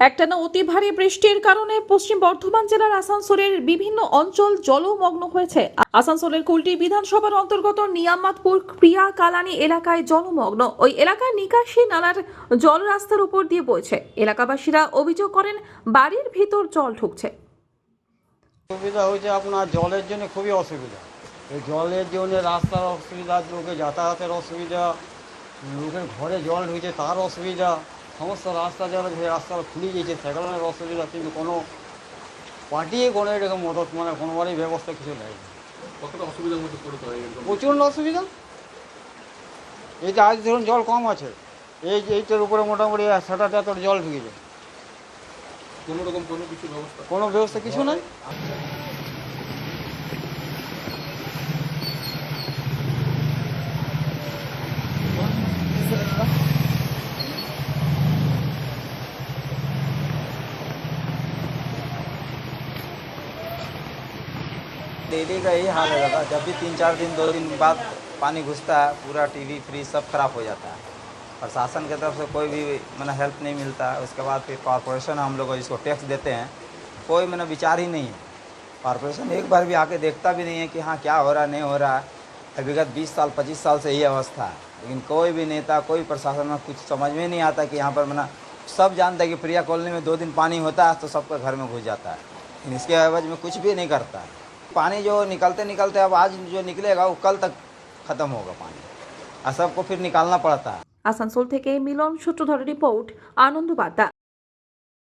একটানা অতি ভারী বৃষ্টির কারণে পশ্চিম বর্ধমান জেলার আসানসোলের বিভিন্ন অঞ্চল জলমগ্ন হয়েছে। আসানসোলের কুলটি বিধানসভার অন্তর্গত নিয়ামাতপুর প্রিয়া কালানি এলাকায় জলমগ্ন। ওই এলাকায় নিকাশি নালার জল রাস্তার উপর দিয়ে বইছে। এলাকাবাসীরা অভিযোগ করেন, বাড়ির ভিতর জল ঢুকছে। সুবিধা হয়েছে আপনার জলের জন্য, খুবই অসুবিধা। এই জলের জন্য রাস্তার অসুবিধা, লোকে যাতায়াতের অসুবিধা, লোকের ঘরে জল ঢুকছে তার অসুবিধা। সমস্ত রাস্তা যারা যে রাস্তা খুলে গেছে সেগুলোর অসুবিধা কিন্তু কোনো পার্টিয়ে কোনো এরকম মদত মানে কোনোবারই ব্যবস্থা কিছু নেই কতটা অসুবিধার মধ্যে পড়তে হয় প্রচণ্ড অসুবিধা। এই যে আজ ধরুন জল কম আছে এই যে এইটার উপরে মোটামুটি সেটাতে এত জল ঢুকেছে কোনো রকম কোনো কিছু ব্যবস্থা? কোনো ব্যবস্থা কিছু নাই? डेली का यही हाल है जब भी तीन चार दिन, दो दिन बाद पानी घुसता है, पूरा टीवी, फ्रिज सब खराब हो जाता है। प्रशासन की तरफ़ से कोई भी मैंने हेल्प नहीं मिलता। है उसके बाद फिर कॉरपोरेशन हम लोग इसको टैक्स देते हैं। कोई मैंने विचार ही नहीं है। कॉरपोरेशन एक बार भी आके देखता भी नहीं है कि हाँ क्या हो रहा है नहीं हो रहा। है अभी विगत बीस साल, पच्चीस साल से यही अवस्था है। लेकिन कोई भी नेता, कोई प्रशासन में कुछ समझ में नहीं आता कि यहाँ पर मैंने सब जानता है कि प्रिया कॉलोनी में दो दिन पानी होता है तो सबका घर में घुस जाता है। लेकिन इसके एवज में कुछ भी नहीं करता है। पानी जो निकलते निकलते अब आज जो निकलेगा वो कल तक ख़त्म होगा पानी और सबको फिर निकालना पड़ता है আসানসোল থেকে মিলন সূত্রধরের রিপোর্ট আনন্দ বার্তা